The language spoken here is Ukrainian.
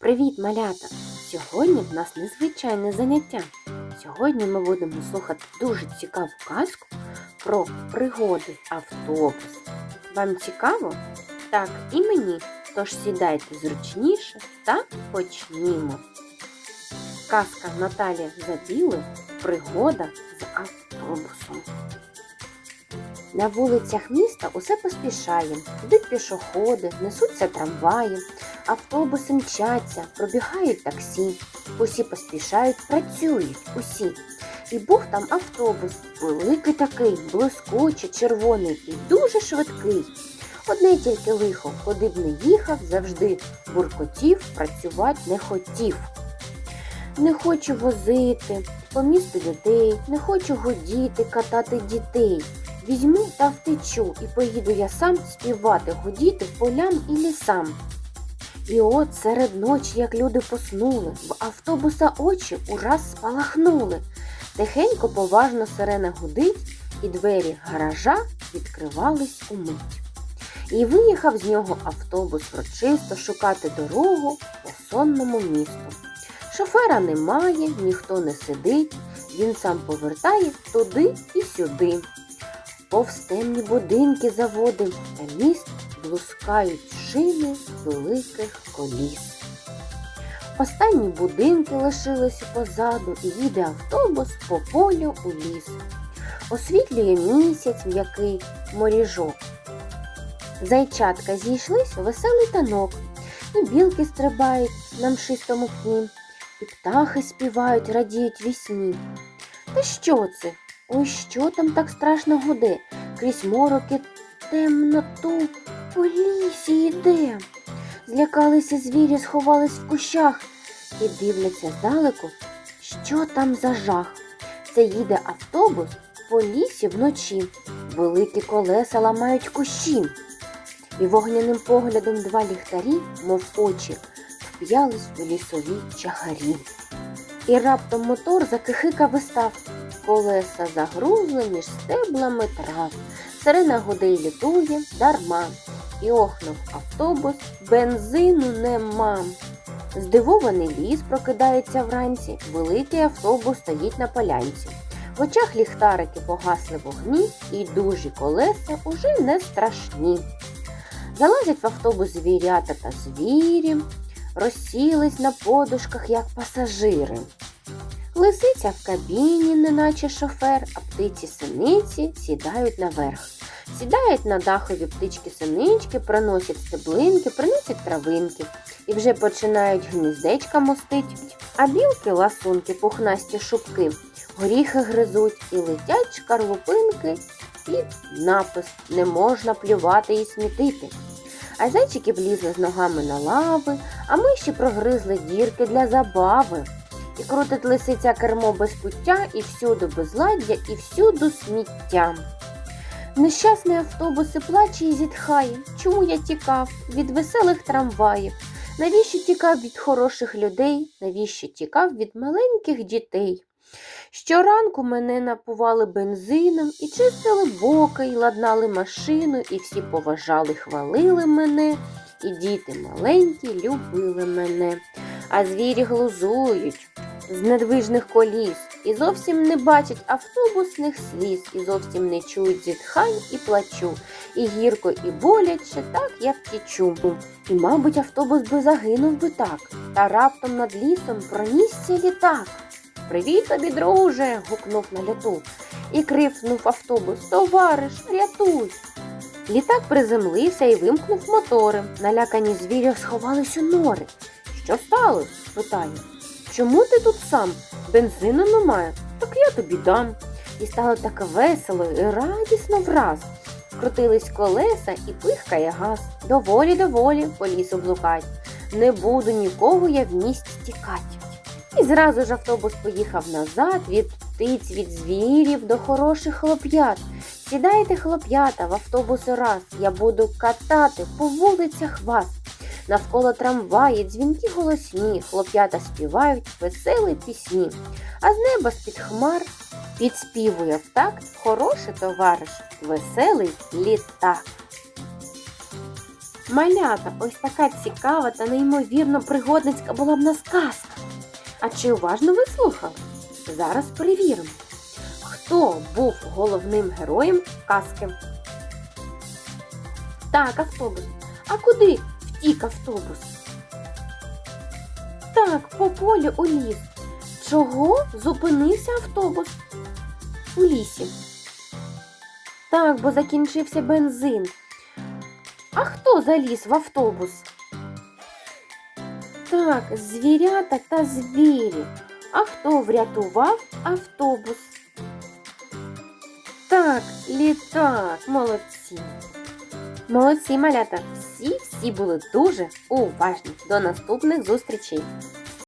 Привіт, малята! Сьогодні в нас незвичайне заняття. Сьогодні ми будемо слухати дуже цікаву казку про пригоди автобус. Вам цікаво? Так, і мені. Тож сідайте зручніше та почнімо. Казка Наталія Забіли Пригода з автобусом. На вулицях міста усе поспішає. Йдуть пішоходи, несуться трамваї, автобуси мчаться, пробігають таксі. Усі поспішають, працюють, усі. І був там автобус, великий такий, блискучий, червоний і дуже швидкий. Одне тільки лихо, б не їхав, завжди буркотів, працювати не хотів. Не хочу возити по місту людей, не хочу годіти, катати дітей. Візьму та втечу, і поїду я сам співати, гудіти полям і лісам. І от серед ночі, як люди поснули, в автобуса очі ураз спалахнули. Тихенько, поважно сирена гудить, і двері гаража відкривались умить. І виїхав з нього автобус врочисто шукати дорогу по сонному місту. Шофера немає, ніхто не сидить, він сам повертає туди і сюди. Повз темні будинки заводив, та міст блускають шини великих коліс. Останні будинки лишилися позаду і їде автобус по полю у ліс. Освітлює місяць м'який моріжок. Зайчатка зійшлись у веселий танок, і білки стрибають на мшистому пні, і птахи співають, радіють вісні. Та що це? Ой, що там так страшно гуде? Крізь мороки темноту по лісі йде. Злякалися звірі, сховались в кущах і дивляться здалеку, що там за жах. Це їде автобус по лісі вночі. Великі колеса ламають кущі. І вогняним поглядом два ліхтарі, мов очі, вп'ялись у лісові чагарі. І раптом мотор закихикав і. Колеса загрузли між стеблами трав. Сирена гуде й літує дарма. І охнув автобус, бензину нема. Здивований ліс прокидається вранці, великий автобус стоїть на полянці. В очах ліхтарики погасли вогні, і дужі колеса уже не страшні. Залазять в автобус звірята та звірі, розсілись на подушках, як пасажири. Лисиця в кабіні, неначе шофер, а птиці синиці сідають наверх. Сідають на дахові птички синички, приносять стеблинки, приносять травинки і вже починають гніздечка мостить. А білки ласунки, пухнасті шубки, горіхи гризуть і летять шкарлупинки під напис Не можна плювати і смітити. А зайчики влізли з ногами на лави, а миші прогризли дірки для забави. І крутить лисиця кермо без пуття, і всюди безладдя, і всюду сміття. Нещасний автобус і плаче і зітхає. Чому я тікав від веселих трамваїв? Навіщо тікав від хороших людей? Навіщо тікав від маленьких дітей? Щоранку мене напували бензином і чистили боки, і ладнали машину, і всі поважали, хвалили мене, і діти маленькі любили мене, а звірі глузують з недвижних коліс і зовсім не бачать автобусних сліз, і зовсім не чують зітхань і плачу, і гірко, і боляче, так я втічу. І, мабуть, автобус би загинув би так, та раптом над лісом пронісся літак. Привіт тобі, друже. гукнув на літу. І крикнув автобус Товариш, рятуй. Літак приземлився і вимкнув мотори. Налякані звірі сховались у нори. Що сталося? питаю. Чому ти тут сам? Бензину немає, так я тобі дам. І стало так весело і радісно враз. Крутились колеса і пихкає газ. Доволі, доволі, по лісу блукать. Не буду нікого я в місті тікать. І зразу ж автобус поїхав назад від птиць, від звірів до хороших хлоп'ят. Сідайте, хлоп'ята, в автобуси раз. Я буду катати по вулицях вас. Навколо трамваї, дзвінки голосні, хлоп'ята співають веселі пісні, а з неба з-під хмар підспівує в такт хороший товариш, веселий літак. Малята, ось така цікава та неймовірно пригодницька була в нас казка. А чи уважно ви слухали? Зараз перевіримо. Хто був головним героєм казки? Так, автобус. А куди втік автобус? Так, по полю у ліс. Чого зупинився автобус? У лісі. Так, бо закінчився бензин. А хто заліз в автобус? Так, звірята та звірі. А хто врятував автобус? Так, літак, молодці. Молодці, малята. Всі були дуже уважні. До наступних зустрічей.